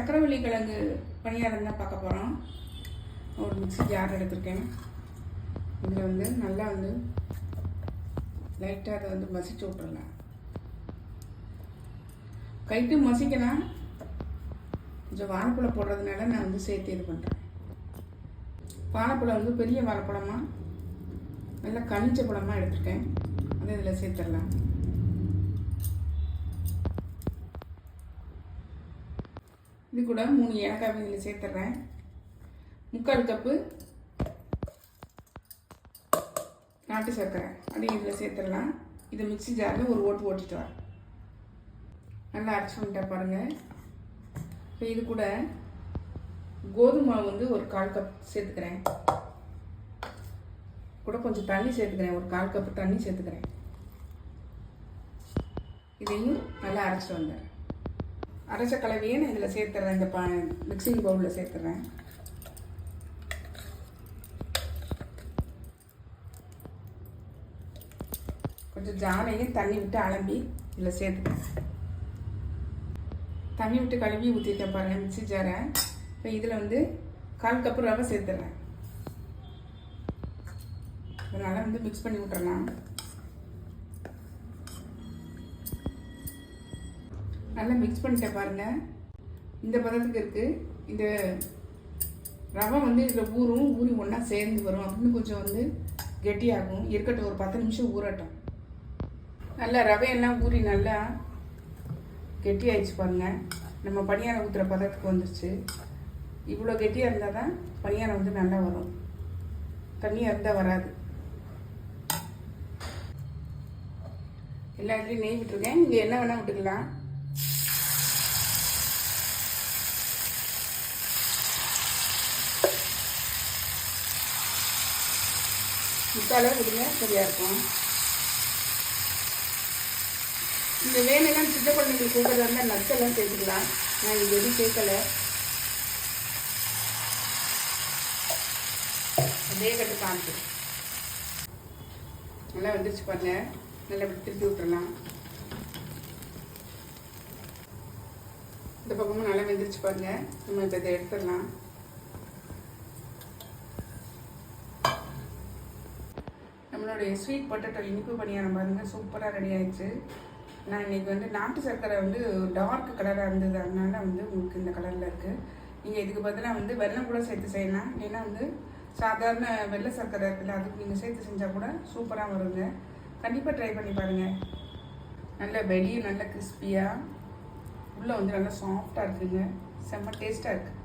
சக்கரவள்ளி கிழங்கு பணியாரம் தான் பார்க்க போகிறோம் ஒரு மிக்ஸி ஜார் எடுத்திருக்கேன். இதில் வந்து நல்லா வந்து லைட்டாக அதை வந்து மசிச்சு விட்றலாம் கைட்டு மசிக்கலாம் கொஞ்சம் வாழைப்பழம் போடுறதுனால நான் வந்து சேர்த்து இது பண்ணுறேன் வாழைப்பழம் வந்து பெரிய வாழைப்பழமாக நல்லா கனிஞ்ச பழமாக எடுத்திருக்கேன். அதை இதில் சேர்த்துடலாம். இது கூட மூணு ஏலக்காய் இதில் சேர்த்துட்றேன் முக்கால் கப்பு நாட்டு சர்க்கரை. அதையும் இதில் சேர்த்துடலாம். இதை மிக்ஸி ஜாரில் ஒரு ஓட்டு ஓட்டிட்டு வரேன். நல்லா அரைச்சி வந்துட்டேன் பாருங்கள் இப்போ இது கூட கோதுமை மாவு வந்து ஒரு கால் கப் சேர்த்துக்கிறேன். கூட கொஞ்சம் தண்ணி சேர்த்துக்கிறேன். ஒரு கால் கப்பு தண்ணி சேர்த்துக்கிறேன். இதையும் நல்லா அரைச்சிட்டு வந்தேன் அரைச்ச கலவையே நான் இதில் சேர்த்துறேன். இந்த பா மிக்சிங் பவுலில் சேர்த்துறேன். கொஞ்சம் ஜானையும் தண்ணி விட்டு அலம்பி இதில் சேர்த்துக்கிறேன் தண்ணி விட்டு கழுவி ஊற்றிட்டேன் பாருங்கள் மிக்ஸி ஜாரை. இப்போ இதில் வந்து கால் கப்பு ரவை சேர்த்துறேன். அதனால் வந்து மிக்ஸ் பண்ணி விட்டுறலாம் நல்லா மிக்ஸ் பண்ணிட்டேன் பாருங்கள் இந்த பதத்துக்கு இருக்குது இந்த ரவை வந்து இதில் ஊறும் ஊறி ஒன்றா சேர்ந்து வரும். அப்படின்னு கொஞ்சம் வந்து கெட்டியாகும். இருக்கட்டும் ஒரு பத்து நிமிஷம் ஊறட்டும். நல்லா ரவையெல்லாம் ஊறி நல்லா கெட்டி பாருங்க. நம்ம பணியாரம் ஊற்றுற பதத்துக்கு வந்துருச்சு. இவ்வளோ கெட்டியாக இருந்தால் தான் பணியாரம் வந்து நல்லா வரும். தண்ணியாக இருந்தால் வராது. எல்லா இடத்துலையும் நெய் விட்டுருக்கேன். நீங்கள் என்ன வேணால் விட்டுக்கலாம். முக்காலே விடுங்க சரியாக இருக்கும். இந்த வேலையெல்லாம் சித்த குழந்தைங்களுக்கு கொடுக்குறதா இருந்தால் நச்செல்லாம் சேர்த்துக்கலாம். நான் இது எதுவும் சேர்க்கல. அதே கட்டு காமிச்சு. நல்லா வந்துருச்சு பாருங்க. நல்லா இப்படி திருப்பி விட்டுறலாம். இந்த பக்கமும் நல்லா வெந்துருச்சு பாருங்க. நம்ம இப்போ இதை எடுத்துடலாம். நம்மளுடைய ஸ்வீட் பொட்டேட்டோ இனிப்பு பணியாரம் பாருங்கள் சூப்பராக ரெடி ஆயிடுச்சு. நான் இன்னைக்கு வந்து நாட்டு சர்க்கரை வந்து டார்க் கலராக இருந்தது. அதனால வந்து உங்களுக்கு இந்த கலரில் இருக்குது நீங்கள் இதுக்கு பதிலாக வந்து வெல்லம் கூட சேர்த்து செய்யலாம். ஏன்னா வந்து சாதாரண வெள்ளை சர்க்கரை இருக்குல்ல அதுக்கு நீங்கள் சேர்த்து செஞ்சால் கூட சூப்பராக வருங்க. கண்டிப்பாக ட்ரை பண்ணி பாருங்கள் நல்ல வெளியும் நல்ல கிறிஸ்பியாக உள்ளே வந்து நல்லா சாஃப்டாக இருக்குங்க. செம்ம டேஸ்ட்டாக இருக்குது